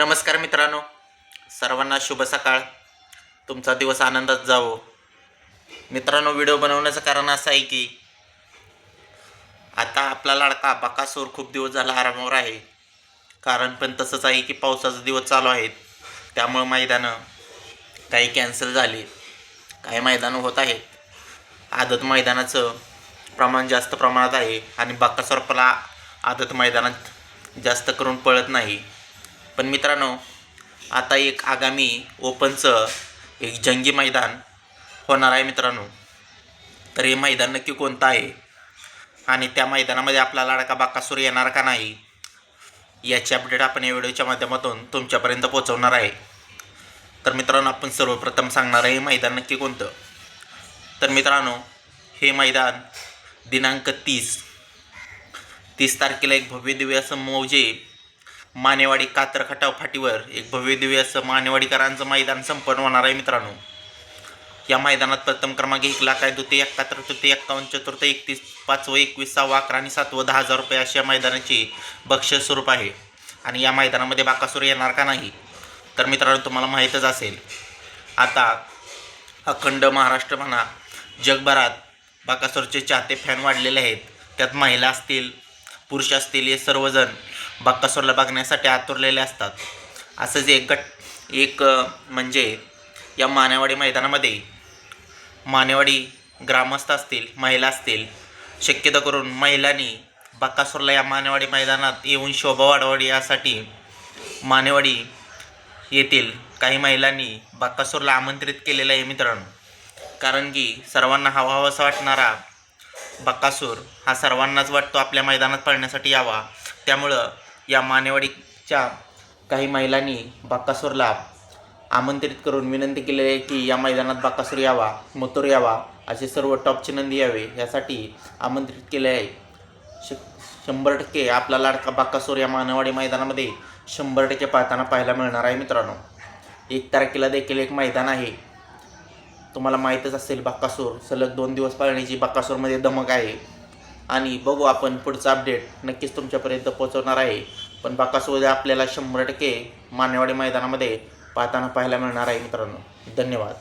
नमस्कार मित्रांनो सर्वांना शुभ सकाळ. तुमचा दिवस आनंदात जावो. मित्रांनो व्हिडिओ बनवण्याचं कारण असं आहे की आता आपला लाडका बकासूर खूप दिवस झाला आरामावर आहे. कारण पण तसंच आहे की पावसाचा दिवस चालू आहेत. त्यामुळं मैदानं काही कॅन्सल झाली. काही मैदानं होत आहेत. आदत मैदानाचं प्रमाण जास्त प्रमाणात आहे आणि बकासूरपला आदत मैदानात जास्त करून पळत नाही. पण मित्रांनो आता एक आगामी ओपनचं एक जंगी मैदान होणार आहे मित्रांनो. तर हे मैदान नक्की कोणतं आहे? आणि त्या मैदानामध्ये आपला लाडका बाकासूर येणार का नाही? याची अपडेट आपण या व्हिडिओच्या माध्यमातून तुमच्यापर्यंत पोहोचवणार आहे. तर मित्रांनो आपण सर्वप्रथम सांगणार आहे हे मैदान नक्की कोणतं? तर मित्रांनो हे मैदान दिनांक तीस. तीस तारखेला एक भव्य दिव्य असं मौजे मानेवाडी कात्र खटाव फाटीवर एक भव्य दिव्य असं मानेवाडीकरांचं मैदान संपन्न होणार आहे मित्रांनो. या मैदानात प्रथम क्रमांक एक लाख आहे द्वितीय एकाहत्तर तृतीय एक्कावन्न चतुर्थ एकतीस पाचवं एकवीस सहावं अकरा आणि सातवं दहा हजार रुपये अशा मैदानाची बक्षीस स्वरूप आहे. आणि या मैदानामध्ये बाकासूर येणार का नाही तर मित्रांनो तुम्हाला माहीतच असेल. आता अखंड महाराष्ट्र म्हणा जगभरात बाकासूरचे चाहते फॅन वाढलेले आहेत. त्यात महिला असतील पुरुष असतील हे सर्वजण बक्कासूरला बघण्यासाठी आतुरलेले असतात. असंच एक गट एक म्हणजे या मानेवाडी मैदानामध्ये मानेवाडी ग्रामस्थ असतील महिला असतील शक्यतो करून महिलांनी बक्कासूरला या मानेवाडी मैदानात येऊन शोभा वाढवावी यासाठी मानेवाडी येथील काही महिलांनी बक्कासूरला आमंत्रित केलेलं आहे मित्रांनो. कारण की सर्वांना हवा हवासा वाटणारा बक्कासूर हा सर्वांनाच वाटतो आपल्या मैदानात पळण्यासाठी यावा. त्यामुळं या मानेवाडीच्या काही महिलांनी बाक्कासूरला आमंत्रित करून विनंती केलेली आहे की या मैदानात बाक्कासूर यावा मथुर यावा असे सर्व टॉपचे नंदी यावे यासाठी आमंत्रित केले आहे. श शंभर टक्के आपला लाडका बाकासूर या मानवाडी मैदानामध्ये शंभर टक्के पाहताना पाहायला मिळणार आहे मित्रांनो. एक तारखेला देखील एक मैदान आहे. तुम्हाला माहीतच असेल बाकासूर सलग दोन दिवस पाळण्याची बाकासूरमध्ये दमक आहे. आणि बघू आपण पुढचा अपडेट नक्कीच तुमच्यापर्यंत पोहोचवणार आहे. पण बाकासुद्धा आपल्याला शंभर टक्के मानेवाडी मैदानामध्ये पाहताना पाहायला मिळणार आहे मित्रांनो. धन्यवाद.